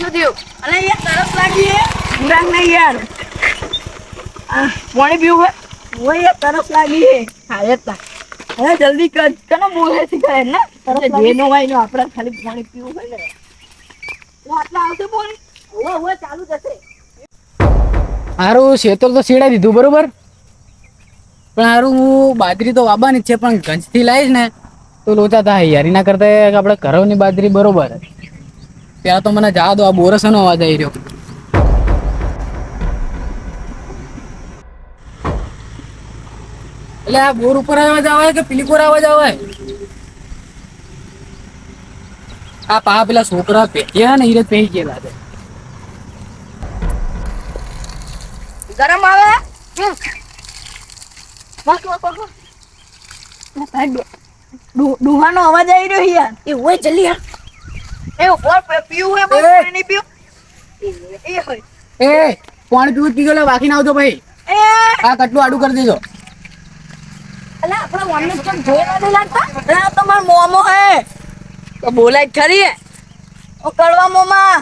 શું થયું અલે યાર તરસ લાગી હે. ઉડાક નહીં યાર. પાણી પીવું હે? ઓય યાર તરસ લાગી હે. હા તા અરે જલ્દી કર. બોલે છે કરે ને? તરસ જે નો હોય નો આપણે ખાલી પાણી પીવું હોય ને. આટલા આવશે પાણી હવે હવે ચાલુ થશે. હારું શેતલ તો સીડાઈ દીધું બરોબર? પણ હારું હું બાજરી તો વાવવાની જ છે પણ ગંજથી લાવીશ ને તો લોચા થાય. યાર એના કરતા આપણે ઘરોની બાજરી બરોબર. ત્યાં તો મને જવા દો આ બોરસનો અવાજ આવી રહ્યો. એટલે આ બોર ઉપર અવાજ આવે કે પેલી કોર અવાજ આવે? આ પા પેલા છોકરા પેટ્યા ને એ રીતે ગયેલા છે. ગરમ આવે? ડોહાનો અવાજ આવી રહ્યો યાર. એ હોય જલ્દી યાર એ ઉપર પીવું હે પણ નહીં પીવું? એ- હોય. એ પાણી પીવું પી લે બાકી ના આવતો ભાઈ. એ! આ કટલું આડું કરી દેજો. અલા આપણા વાનને કેમ જોઈ નથી લાગતા? અલા તમાર મોમો હે. તો બોલાય ખરી ઓ કડવા મોમા.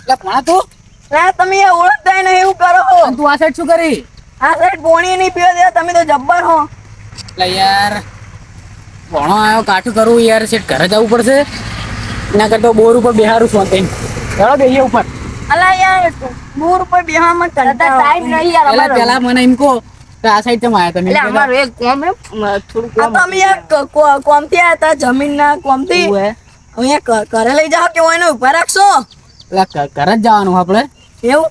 એટલે ભણા તું. અલા તમે એ ઓળખતા ને એવું કરો તું આ સાઈડ શું કરી? આ સાઈડ પોણી નહીં પીવો દે તમે તો જબ્બર હો. એટલે યાર. ભણો આવ્યો કાઠું કરવું યાર. સેટ ઘરે જવું પડશે. એના કરતા બોર ઉપર બેહારું છું તેમ ચાલો બેહીએ ઉપર. અલા યાર બોર ઉપર બેહામાં કંટાળો ટાઈમ નહીં યાર પેલા પેલા મને એમ કો આ સાઈડ તમે આયા તમે. એટલે અમારું એક કોમ હે થોડું આ કોમ તમે યાર કોમથી આયા તા જમીન ના કોમથી અહીંયા ઘરે લઈ જાઓ કે એને ઊભા રાખશો? એટલે ઘરે જ જવાનું આપણે. એવું?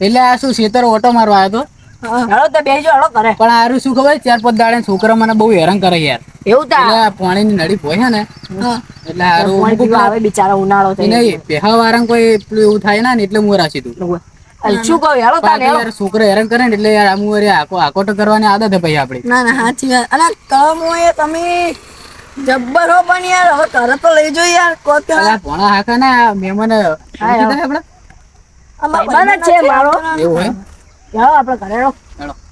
એટલે આ શું શેતર ઓટો મારવા આવ્યો હતો હા. હેડો તો બેસજો હેડો કરે પણ આરું શું ખબર? ચાર પાંચ દાડે છોકરા મને બહુ હેરાન કરે યાર. એવું તા? એટલે આ પાણીની નળી પોહે ને એટલે હારું પાણી પીવા આવે બિચારા ઉનાળો થઈ નહીં પેહા વાળા કોઈ પેલું એવું થાય ને એટલે હું રાશી દઉં શું કહું? હેડો તાને યાર છોકરો હેરાન કરે ને એટલે યાર આમ વળી આખો આકોટ કરવાની આદત હે ભાઈ આપણી. ના ના સાચી વાત. અલા કમ હોય તમે જબ્બર હો પણ યાર હવે ઘરે તો લઈ જો યાર કો કે ભણા હાકા ને આ મહેમાન આપડે આમાં છે મારો. એવું હે હેડો આપણે ઘરે.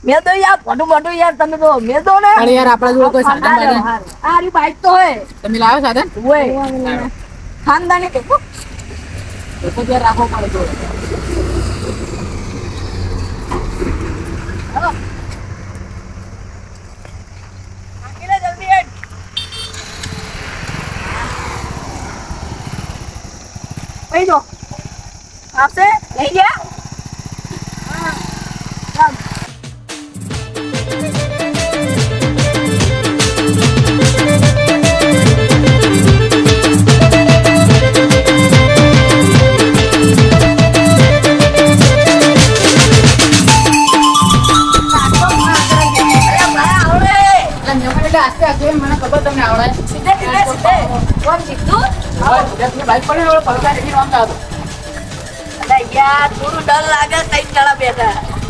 મેં તો યાર મોટું મોટું યાર તમે તો મેં તો ને પણ યાર આપણા જોડે કોઈ સાધન બાધન આ બાઈક તો હે તમે લાવો સાધન? ઓય. ખાનદાની તો તો યાર રાખવો પડે જોડે. આપશે? લઈ ગયા? બાઈક પણ ને હવે પલકા ટેકીને આમ જાઓ. અરે યાર થોડું ડર લાગે તઈ ચડા બેઠા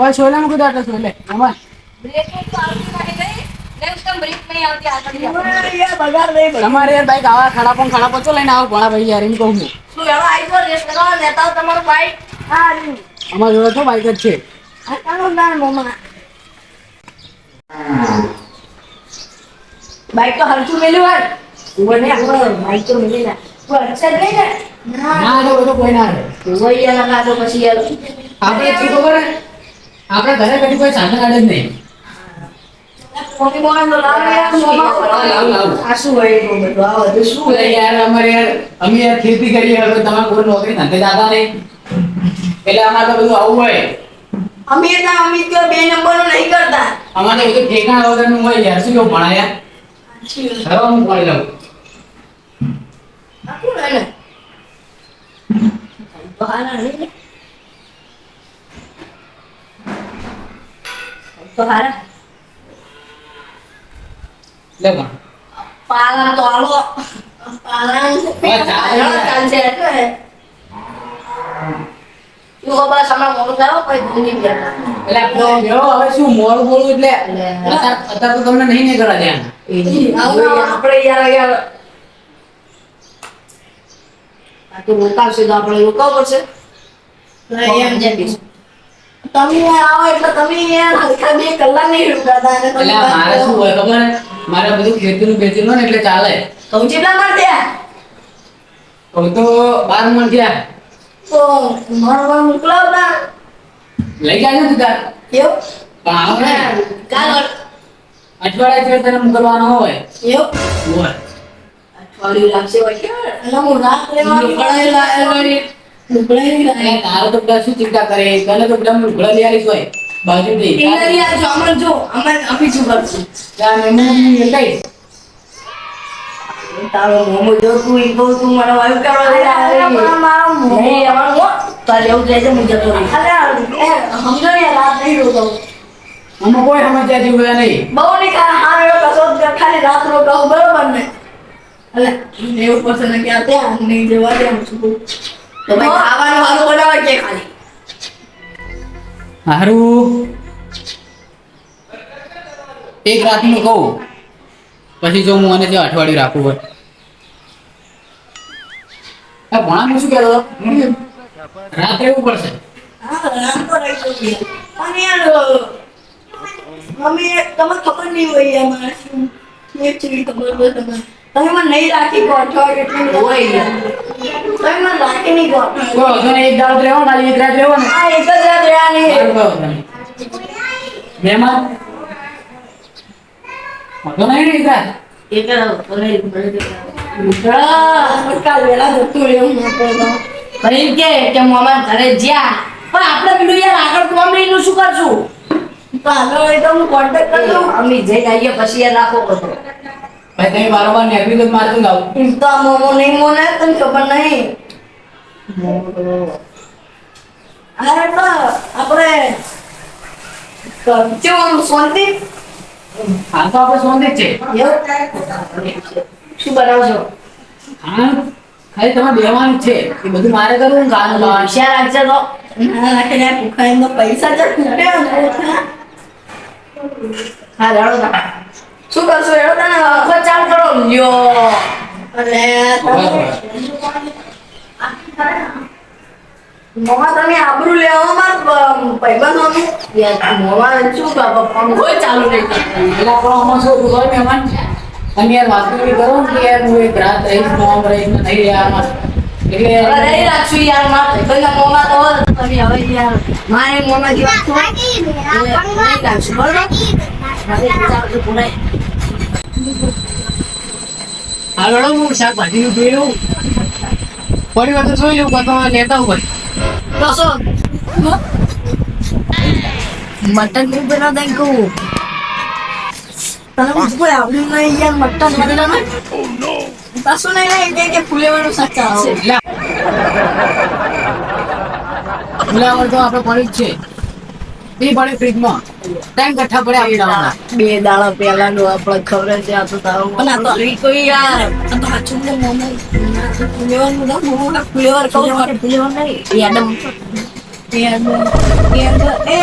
યાર યાર યાર છોલાનું કીધું આટલે છોલે. મહેમાન યાર બગાડ નહીં તમારે યાર બાઈક આવા ખડા પણ ખડા લઈને આવો ભણા ભાઈ યાર એમ કહું શું હેલો આઈ તો રેસ કરવા લેતા તમારું બાઈક હા રહ્યું જોડે તો બાઈક જ છે. આ કાનો બાઈક તો હલતું મેલ્યું હોય. ને બાઈક તો મેલી ના અક્ષર નહીં ને? ના તો બધું કોઈ ના યાર પછી યાર. આપણે શું ખબર હે? આપણે ઘરે કદી કોઈ સાધન આડે જ નહીં. તો લાવ યાર લાવ, લાવ. આ શું હોય એ બધું આ બધું શું હોય? યાર અમારે યાર અમે યાર ખેતી કરીએ હવે તમારે કોઈ નોકરી ધંધે જાતા નહીં. એટલે અમારે તો બધું આવું હોય. અમે અમીર કે બે નંબરનું નહીં કરતા. અમારે તો બધું ઠેકાણા હોય યાર શું કેવું ભણા યાર હું પાણી લઉં. આ કોણ ને બહાના નહીં તો હારા લે પણ. પાલન તો ચાલશે તું હમણાં મોડું થયો? પછી ભૂલી ગયા એટલે જો હવે શું મોડું બોલવું એટલે અત્યારે તો તમને નહીં નહીં કરવા ધ્યાન આપણે યાર યાર આ તો રોકાવશે તો આપણે રોકાવું પડશે. એમ જેમ તમે આવો એટલે તમે હલકા બે કલાક નહીં રોકાતા એટલે મારે શું હોય ખબર? મારે બધું ખેતીનું બેચેલું ને એટલે ચાલે. કહું કેટલા માર ત્યાં હવે તો બાર મણ થયા. તો મારવા મોકલાવતા લઈ જાય તું તાર? એવું? પણ આપણે કાલ અઠવાડિયા છે તને મોકલવાનો હોય. એવું? હોય. અઠવાડિયું લાગશે હું રાત તારો તો શું ચિંતા કરે? તને તો બધા મુગળા લઈ હોય બાજુ દે ત્યાં મેમુ લઈ. તારો મોમો જો તું ઈ કહું તું મને વાયુ કરવા દે નહીં અમારું હો. તારે એવું કહે છે હું જતો રહીશ સમજો ને રાત નહીં રોકાવું આમાં કોઈ સમસ્યા જેવું નહીં. બહુ નહીં ખા હાર એવો કશો ખાલી રાત રોકાવું બરોબર ને? એટલે એવું પડશે ને ક્યાં ત્યાં નહીં જવા દે હું છું તો ભાઈ ખાવાનું સારું બનાવે કે ખાલી? હારું. એક રાતનું કહું. પછી જો હું મને અઠવાડિયું રાખવું હોય. આ ભણાનું શું કહેતો રાત રાત્રે એવું પડશે મમ્મી તમને ખબર નહીં હોય યાર મારે શું ખબર હોય તમે તમે મને નહીં રાખી કહો એટલે હોય તમે મને રાખી નહીં કહો કોઈ વાંધો એક દાડો તો ખાલી એક રાત રહેવાનો. આ એક જ રાત રહ્યા નહીં હારું, કોઈ વાંધો નહીં. મહેમાન વાંધો નહીં ને એક એક કાલ વેલા જતું રહેવું ભાઈ કે કે મામા ઘરે જ્યાં. પણ આપણે પેલું યાર આગળ કોમડીનું શું કરશું? તો આગળ હોય તો હું કોન્ટેક્ટ કરી દઉં અમે જઈને આવીએ પછી યાર રાખો બધો. ભાઈ તમે બારોબાર નીકળી તો મારે શું ગાવું? તો મોમો નહીં મોને તને ખબર નહીં? અરે તો આપણે કેવું શાંતિ? હાલ તો આપણે શાંતિ છે. શું બનાવશો? હા ખાલી તમારે બેવાનું છે. એ બધું મારે કરવું ગાનું. હોશિયાર રાખજે તો. ના રાખીને ભૂખાઈને પૈસા જ ખૂટે હા રાડો તા શું કરશો? રેડો તને આખો ચાલ કરો. લ્યો. અને મોમાં તમે આબરૂ લેવા માં ભાઈબંધ અમે યાર મોમાં શું બાપા કોઈ ચાલુ નહીં એટલા આપણો આમાં શું હોય મહેમાન? અને યાર વાત કરી કરો કે યાર હું એક રાત રહીશ મોમ રહીશ નહીં રહ્યા એટલે હવે રહી રાખશું યાર મારા મોમાં તો તમે હવે યાર મારે મોમાં જીવા એટલે રાખશું બરોબર? હાલ હું શાકભાજીનું જોઈ લઉં. ફરી વાર જોઈ લઉં કાં લેતા ઉપર? ભાઈ. મટનનું બનાવતા દઈ કહું. તને કોઈ આવડ્યું નહીં યાર મટન બનાવવાનું કશું નહીં નહીં કે ફુલેવાનું શાક ચાલશે એટલે તો આપણે પડી જ છે. એ પડે ફ્રીજમાં ટાઈમ કઠા પડે આવી જવાના બે દાડા પહેલા નું આપણે ખબર છે આ તો તારો પણ આ તો હરી કોઈ યાર. આ તો હાચું ને મોમો ફુલેવરનું ના મોમો ના ફુલેવર કહું ફુલેવર નહીં. એ એડમ એ એ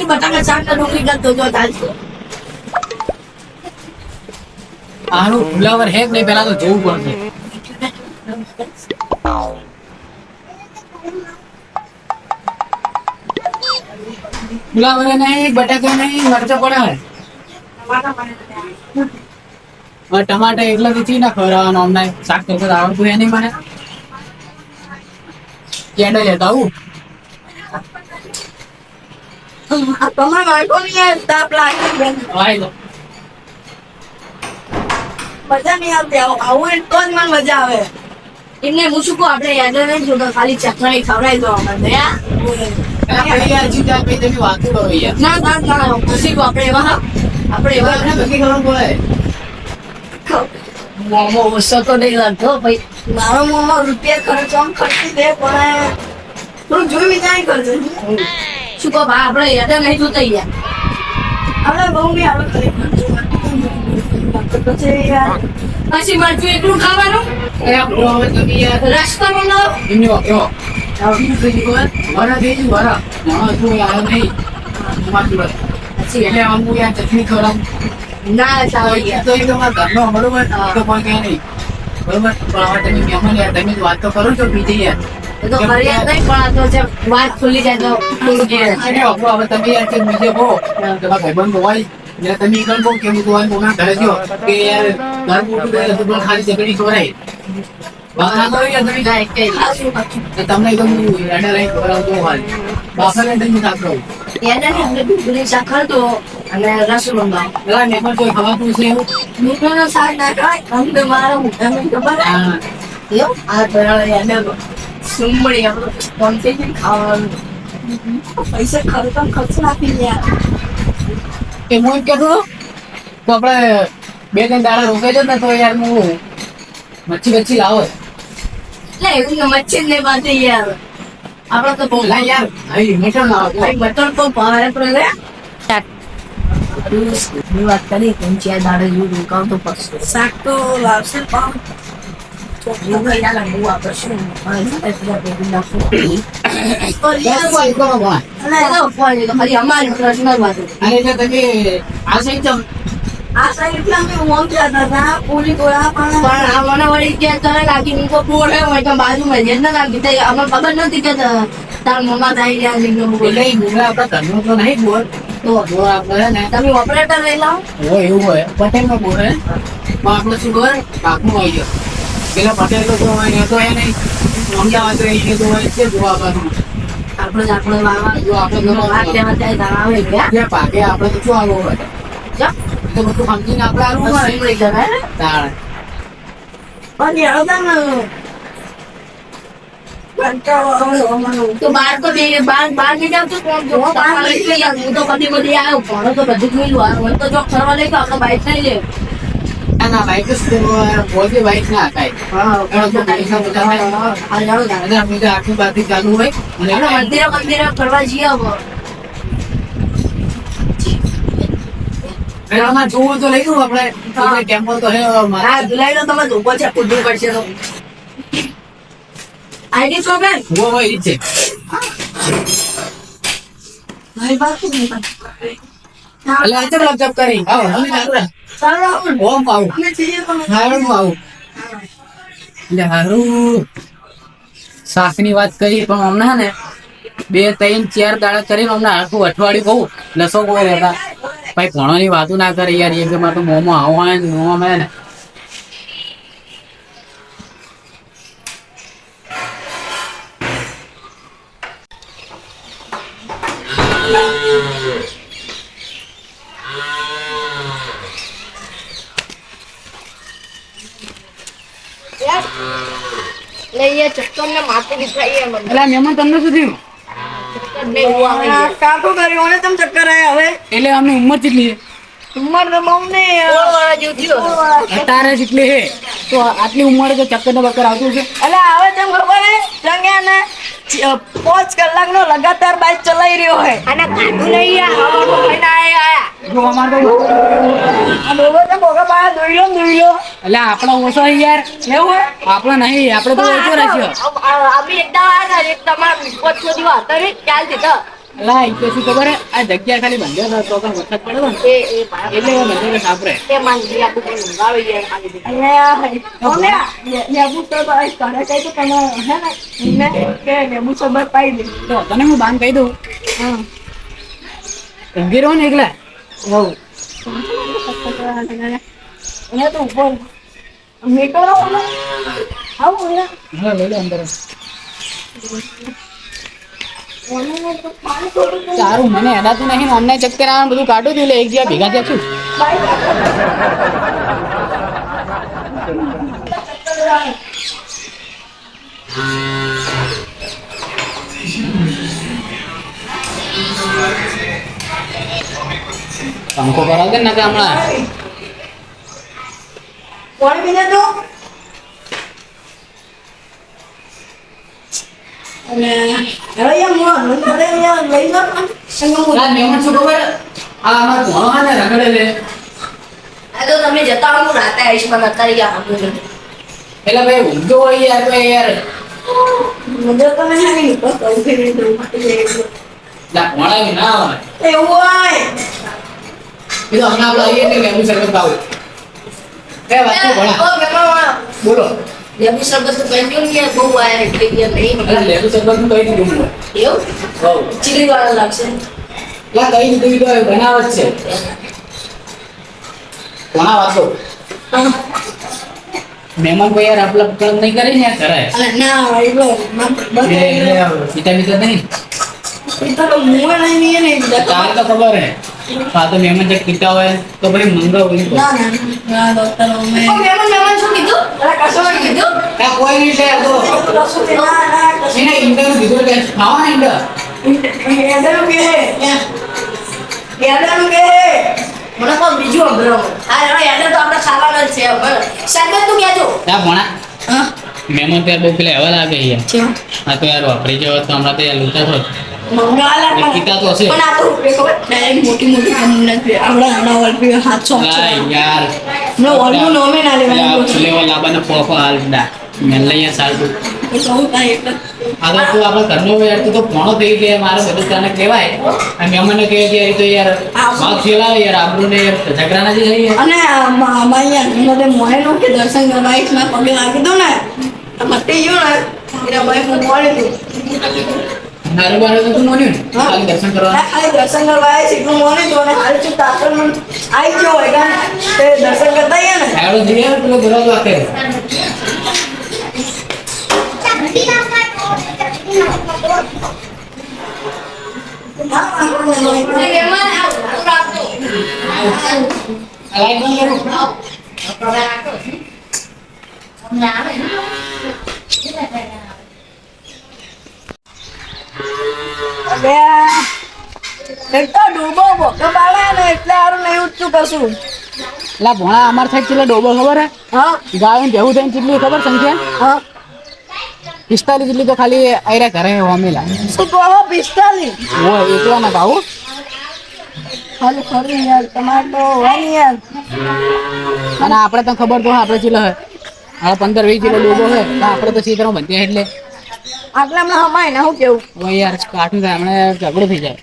એ બટાકા શાક ને ડુંગળી કરતો જો ચાલશે. આનું ફુલાવર હે કે નહીં પહેલા તો જોવું પડશે. ફુલાવર નહીં બટાકા નહીં મરચા પડે. હોય હવે ટમાટર એટલા તો ચી ના ખવડાવવાનો અમને. શાક તો આવડતું એ નહીં મને. કેડે લેતા આવું. તમારે વાંધો નહીં તાપ લાગે. મજા નહીં આવતી. આવું આવું તો જ મને મજા આવે. એમને હું શું કહું આપણે યાદ નહીં જોતા ખાલી ચટણી ખવડાવી દો. અમને ના ના ના પછી આપણે એવા આપણે એવા નક્કી કરવું પડે મોમો ઓછો તો નહીં લાગતો ભાઈ. મારો મોમો રૂપિયા ખર્ચો આમ ખર્ચી દે પણ થોડું જોઈ વિચારી કરજો. શું કહો ભા આપણે યાદ નહીં જોતા યાર આપણે બહુ બી આપણે કરી પછી મરચું એકલું ખાવાનું? અરે આ વરા વરા. માણસ નહીં. વાત. એટલે આમ હું યાર ચટણી ખવડાવું. ના ચાલો તો એ તમારા ઘરનો, બરોબર? તો કહે નહીં. બરોબર? પણ હવે તમે મહેમાન યાર, તમે વાત તો કરો છો બીજી યાર. તો નહીં પણ આ તો વાત ખુલી જાય તો ખુલી હવે તમે યાર કંઈક બીજે કહો. તમારા ભાઈબંધ હોય, એટલે તમે કહો કે હું ઘરે ગયો, કે યાર ઘર મોટું પણ ખાલી ચકડી ખવડાય. જ. તમને ખાધો અને રસ કોઈ ખવાતું છે એવું? ના ખાય અમને મારા મોઢાને ખબર એવું? આ પેલા એને પૈસા ખર્ચ ખર્ચ નાખી યાર એ હું એમ તો આપણે બે ત્રણ દાડા રોકાઈ જત ને તો યાર હું મચ્છી બચ્છી લાવો એટલે એવું ને ને બાંધે યાર આપણે તો યાર તો વાત કરી કેમ છે દાડે જો રોકાવ તો પડશે. શાક તો લાવશે પણ અમારી પર્સનલ વાત. આ સાઈડથી અમે ઓમ જતા હતા પૂરી ગોળા પણ પણ આ મને વળી કે તને લાગી હું તો હે હોય તો બાજુમાં જ ન લાગી તે અમને ખબર નથી કે તાર મમ્મા થઈ ગયા છે કે બોલ એટલે ઈ મુંગળા આપણા ઘરનો તો નહીં બોલ તો બોર આપણે ને તમે ઓપરેટર લઈ લાવો હોય એવું હોય પટેલનો બોર હે. પણ આપણે શું ખબર? કાકનું આવી ગયો. પેલા પટેલ તો હોય તો એ નહીં. અમદાવાદ તો એ તો હોય છે જોવા બાજુ. આપણે જ આપણે વાવા જો આપણે ઘરમાં વાત તેમાં ત્યાં તાર આવે ગયા પાકે આપણે તો શું આવવું હોય જા. તો બધું હું આવ્યો ભણો મને તો જો ફરવા લઈ તો આપણે બાઈક નહીં લે ના બાઈક જ બાઈક ના. હા આખી બાજુ ચાલુ હોય મંદિરે મંદિરે ફરવા જઈએ અને જોવું તો લઈ જવું આપણે. ટેમ્પલ તો હે જુલાઈ નો તમે ધોકો છે કૂદવું પડશે તો. આઈડી પ્રોબ્લેમ બેન? ઊભો ઈ છે. મારી પાસે નહીં એટલે આ ચમ લપચપ કરી? આવો અમે ચાલુ સારું આવું ઓમ આવું. અમે જઈએ તમે હારું આવું. એટલે હારું. શાકની વાત કરી પણ હમણાં ને બે ત્રણ ચાર દાડા કરીને હમણાં આખું અઠવાડિયું કહું લસો કોઈ રહેતા. ભાઈ ની વાતો ના કરે યાર એક મારે તો મોંમાં આવું આવે ને મોમો મેં ને. લઈએ ચક્કર ને માથે એમ. એટલે મહેમાન તમને શું થયું? કાકો કર્યો ને તમે ચક્કર આયા હવે. એટલે અમે ઉંમર કેટલી છે? ઉંમર તો બહુ ને થયું જેટલી છે? તો આટલી ઉંમર તો ચક્કર ને બક્કર આવતું છે એટલે હવે તેમ ખબર હે જંગ્યા ને પાંચ કલાક નો લગાતાર બાઇક ચલાવી રહ્યો હે અને કાઢું નહીં આ હવાનો ખાઈને આયા જો અમાર તો આ ડોબો તો ભોગા પાયા દોઈ લો દોઈ લો એટલે આપણો ઓછો યાર. એવું હોય? આપણો નહીં આપણે તો ઓછો રાખ્યો. અમે એકદમ આ એક તમારા પોચ સુધી વાત કરી ચાલ દીધા. અલા એ તો શું ખબર આ જગ્યા ખાલી બંધ તો પણ વરસાદ પડે ને એ એ ભાઈ એટલે એ બંધ લેબુ તો ભાઈ કરે કઈ તો તમે હે ને ને કે લેબુ સબર પાઈ દે. તો તને હું બાન કહી દઉં? ઊંઘી રહો ને એકલા? હોવ મેં તો ઉપર આવું ને હા લઈ લો અંદર. સારું, મને એડાતું નહીં અમને ચક્કર આવે બધું કાઢું એટલે એક જ્યાં ભેગા થયા છું. પંખો કરાવ દે ને હમણાં. કોણ બીજા તો? અને હવે યાર મોં રન કરે લઈ લો સંગમ આ મહેમાન શું ખબર? આ અમાર ભણો હા લે. આ તો તમે જતા હું રાતે આવીશ પણ અત્યારે યા સાંભળો છો. એટલે ભાઈ ઊંઘતો હોય યાર તો યાર. મને તમે છે ને બસ કહું કે નહીં તો માટે ભણાવી ના આવે એવું હોય. એ તો હમણાં આપણે આવીએ ને લેબુ સરબત ભાવ એ વાત તો ભણા ઓ બેમાં બોલો. લેબુ શરબત તો પીજો ને યાર બહુ આયા એટલે યાર નહીં લેબુ સરબતનું કહી દીધું. એવું હઉ. ચીલી વાળા લાગશે લા કહી દીધું તો બનાવ જ છે ઘણા વાતો મહેમાન કોઈ યાર આપલા પકડ નહીં કરે ને કરાય અરે ના ભાઈ લો બસ એટલે પિતા પિતા નહીં પિતા તો મુંહ નહીં ને તારે તો ખબર હે આ તો મહેમાન જે કીધા હોય તો ભાઈ મંગાવ ના ના ના ડોક્ટર અમે ઓ મેમન મેમન શું કીધું? અરે કશું કીધું. આ કોઈ નહીં છે તો. કશું નહીં. ના ના કશું એને ઇન્ટરવ્યુ કીધું કે ખાવા ને ઇન્ટર એડાનું કે હે એડાનું કે મને કોણ બીજું અભરો આ એનો એડા તો આપણે ખાવાના જ છે હવે. શરબત તું કહેજો આ ભણા. હા. મહેમાન ત્યારે બહુ પેલા એવા લાગે યાર. છે આ તો યાર વાપરી જવો તો હમણાં તો યાર લૂંટા થોત મંગાલા તો હશે. પણ આ તો ડાયરેક્ટ મોટી મોટી કંપની છે આપણા યાર નો વલ્પુ નોમે ના લેવાનું ફુલેવા લાબાનો પોફો હાલ દા મેં લઈ યાર સારું કહું તા એટલે. આ તો તું આપણે ઘરનો યાર તું તો ભણો થઈ ગયા મારે બધું તને કહેવાય. અને મહેમાનને કહે કે તો યાર વાઘ ફેલાવે યાર આપણું ને યાર ઝઘડા જે થઈ અને અમારી યાર મને મોહેલું કે દર્શન કરવા મેં પગે લાગી દો ને. મતે ગયું ને એના ભાઈ મળી દઉં નારું બારે તો તું મોન્યું ને? હા. ખાલી દર્શન કરવા ના, ખાલી દર્શન કરવા આવ્યા છે એટલું મોને જો અને હાલ છું તાપર મન આવી ગયો હોય કાં તે દર્શન કરતા આવીએ ને. આડો જઈએ ને પેલો આખે. આ લાઈટ બંધ કરું. અબે, એક તો ડૂબો ભોકો પાડે ને એટલે હારું નહીં ઉઠતું કશું. લા ભોણા અમાર સાઈડ ચેલા ડોબો ખબર હે? હા. ગાયો ભેવું થઈને કેટલી ખબર સંખ્યા? હા. પિસ્તાલીસ જેટલી તો ખાલી આયરા ઘરે હોમેલા. શું કહો પિસ્તાલીસ? ઓ એકલા ના ખરી યાર તમારે તો હોય યાર. અને આપણે તો ખબર તો આપણે ચીલો હે આ પંદર વીસ કિલો ડોબો હે તો આપણે તો સીતરો બનતી એટલે. આટલા હમણાં હમાય ને શું કેવું? ઓ યાર કાઠું થાય હમણાં ઝઘડો થઈ જાય.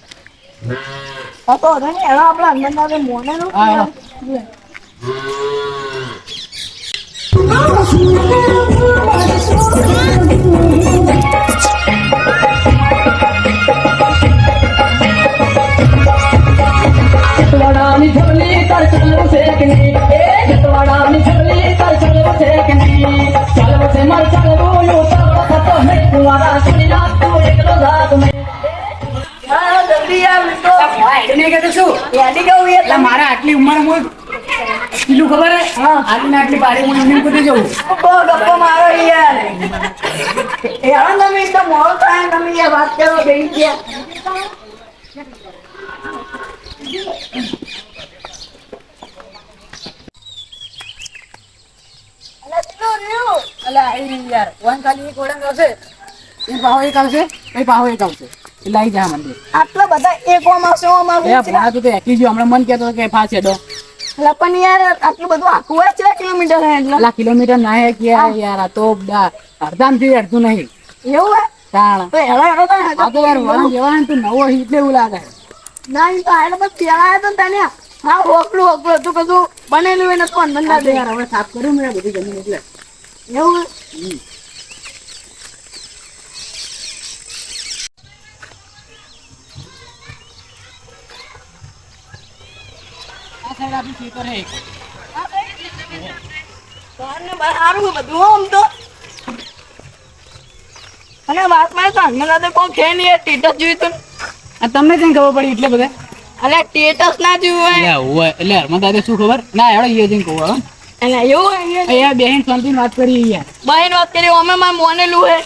હા તો વાંધો નહીં એનો આપણા અંદર ના મોને નું હા, એનો. નહીં કુંવારા છોડી એકલો જાત નહીં હા જલ્દી યાર લીધો એને કે શું યાદી કહું એટલે મારા આટલી ઉંમર હું પેલું ખબર હે? હા. આટલી આટલી પાડી હું એમને કૂદી જવું. ગપ્પો ગપ્પો મારો યાર. યાર તમે એકદમ મોડો થાય તમે યાર વાત કરો બેસી ગયા અલા, આવી યાર વન ખાલી એક ઓળંગ આવશે. એ પાહો એક આવશે એ પાહો એક આવશે. એટલે આવી જા મંદિર. આટલા બધા એક ઓમ આવશે ઓમ એ આવશે તું તો એકલી જો હમણાં મન કહેતો હતો કે ફાસ હેડો અલા, પણ યાર આટલું બધું આખું હોય કેટલા કિલોમીટર હે એટલે? લા કિલોમીટર ના હે કે યાર આ તો અડધામથી અડધું નહીં. એવું હે? તાણ. તો હેડો હેડો તો આ તો યાર વળાંક જેવા તો નવો એટલે એવું લાગે. ના ઈ તો હેડો બસ પેલા તો તને. હા ઓકલું ઓકલું હતું કશું બનેલું એને તો અંદર ના દે. યાર હવે સાફ કર્યું મેં બધી જમીન એટલે એવું સાઈડ આપી ખેતર હે બહારને બહાર સારું છે બધું આમ તો. અને તો હનુમાન દાદા કોઈ છે નહીં એ ટેટસ જોયું તું આ તમને કઈ ખબર પડી એટલે બધા? અલે ટેટસ ના જોયું હોય. એટલે હોય એટલે હરમા દાદા શું ખબર? ના હેડો એ જઈને કહું અને એવું હોય અહીંયા બહેન શાંતિ વાત કરી યાર બહેન વાત કરી અમે મારે મોનેલું હે.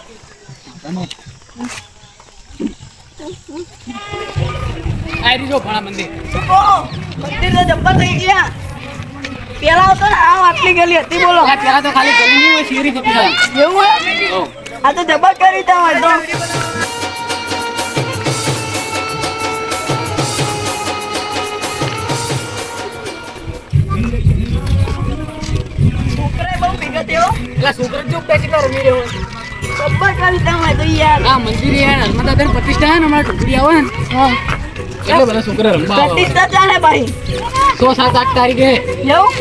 આયરી જો ભણા મંદિર. મંદિર તો જબ્બર થઈ ગયા. પેલા હતો ને આમ આટલી ગલી હતી બોલો. હા પેલા તો ખાલી ગલી ની હોય સીરી હતી એવું હે આ તો જબ્બર કરી તમારે તો તો યાર આ મંદિર યાર હનુમાન દાદા પ્રતિષ્ઠા હે ને અમારા ઢોકળી આવે ને. હા. એટલે બધા છોકરા રમવા આવે. પ્રતિષ્ઠા ચાલે ભાઈ. સો સાત આઠ તારીખે. એવું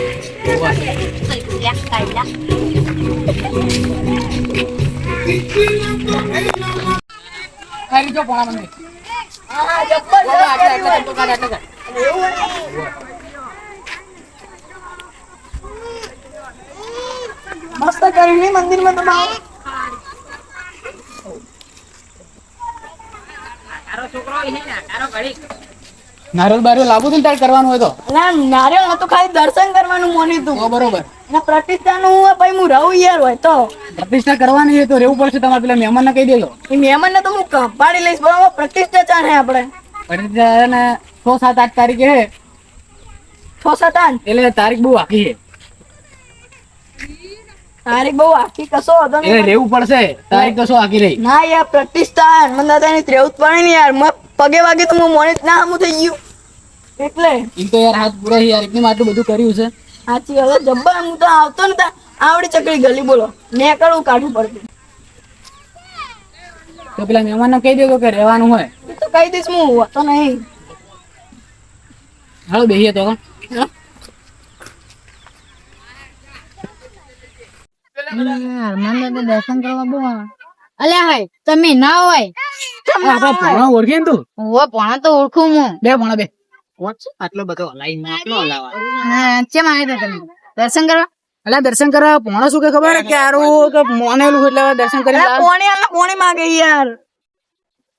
ખાલી જો પોણા મંદિર હા જબ્બર આટલા આટલા ચંપલ કાઢ, આટલા કાઢ. મસ્ત કર્યું મંદિરમાં તમારે. નારિયેળ બારિયેળ લાવવું હતું ને તારે કરવાનું હોય તો? ના નારિયેળ નતું ખાલી દર્શન કરવાનું મોની તું. બરોબર. અને પ્રતિષ્ઠા નું ભાઈ હું રહું યાર હોય તો. પ્રતિષ્ઠા કરવાની હોય તો રહેવું પડશે તમારે પેલા મહેમાનને કહી દેજો. એ મહેમાનને તો હું કંપાડી લઈશ બરાબર? પ્રતિષ્ઠા ચાલે આપણે. પ્રતિષ્ઠા ને છ સાત આઠ તારીખે છ સાત આઠ? એટલે તારીખ બહુ આખી છે. તારીખ બહુ આખી કસો હતો ને રેવું પડશે. તારીખ કસો આખી રહી ના યાર પ્રતિષ્ઠા હનુમાન દાદાની ત્રેવું જ પડે ને યાર. પગે વાગે તો હું મોની ના હમું થઈ ગયું. એટલે? એ તો યાર હાથ પૂરા યાર. એટલી આટલું બધું કર્યું છે. સાચી હવે જબ્બર હું તો આવતો ને આવડી ચકડી ગલી બોલો. મેં કડું કાઢવું પડતું તો પેલા મહેમાનને કહી દેજો કે રહેવાનું હોય. તો કહી દઈશ હું તો નહીં. હાલો બેસીએ તો દર્શન કરવા બહુ અલ્યા હોય તમે ના હોય. આપણે ઓળખે તું? પણ તો ઓળખું હું. બે ભણા બે. આટલો બધો લાઈન આટલો હલાવા ચેમ આવ્યા તમે? દર્શન કરવા? એટલે દર્શન કરવા પોણા શું કે ખબર? કે આરું કે મોનેલું એટલે દર્શન કરી અલા, પોણી આલા પોણી માગે યાર.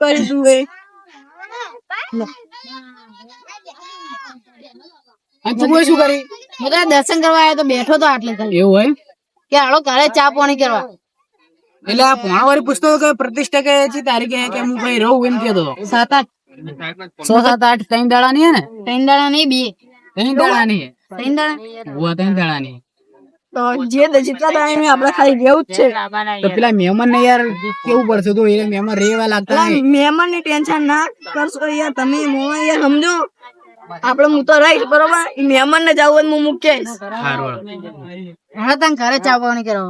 કરી તું એ તું કોઈ શું કરી? હું તો દર્શન કરવા આવ્યો તો બેઠો તો આટલે એવું હોય કે હાલો ઘરે ચા પાણી કરવા. એટલે આ પોણા વાળી પૂછતો કે પ્રતિષ્ઠા કે છે તારીખે કે હું કઈ રહું એમ કેતો સાત આઠ. છ સાત આઠ ત્રણ દાડા ની ને? ત્રણ દાડા ની બે. ત્રણ દાડા ની ત્રણ દાડા ત્રણ દાડાની તો જે જેટલા ટાઈમે આપણે ખાલી રહેવું જ છે. તો પેલા મહેમાન ને યાર કેવું પડશે તો? એ મહેમાન રેવા લાગતા મહેમાનની ટેન્શન ના કરશો યાર. તમે મોમાં યાર સમજો? આપણે હું તો રહીશ બરોબર? મહેમાન ને જવું હોય હું મૂકીશ હા તને ઘરે ચાવવાની કરો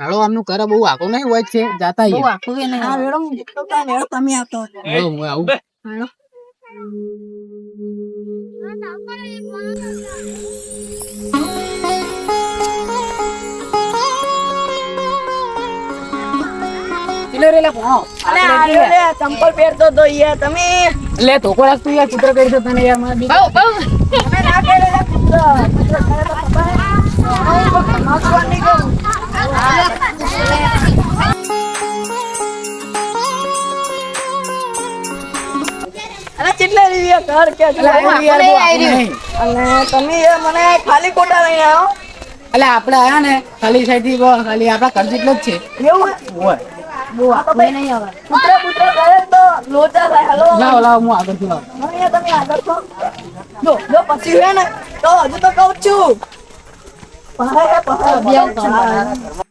હાલો આમનું કરે બહુ આખું નહીં હોય છે જાતા બહુ. આખું બી નહીં હા મેડમ તમે આવતો હાલો, હું આવું. હાલો. એટલે રે લે પોણો. અરે આર્યો લે ચંપલ પહેરતો તો યાર તમે. લે ધોકો રાખતું યાર કરી દે તને યાર મારા તમે ના લે કરે તો. અરે કેટલા કે. અને તમે મને ખાલી કોટા લઈને આવો. એટલે આપણે આયા ને ખાલી સાઈડથી ખાલી આપણા ઘર જેટલો જ છે. એવું હોય. બહુ આ તો ભાઈ. પુત્ર પુત્ર કરે તો લોચા થાય. હલો લાવો લાવો હું આગળ છું લાવો તમે આગળ છો? જો જો પછી હે ને તો હજુ તો કહું છું. હે, પહાડ, પહાડ.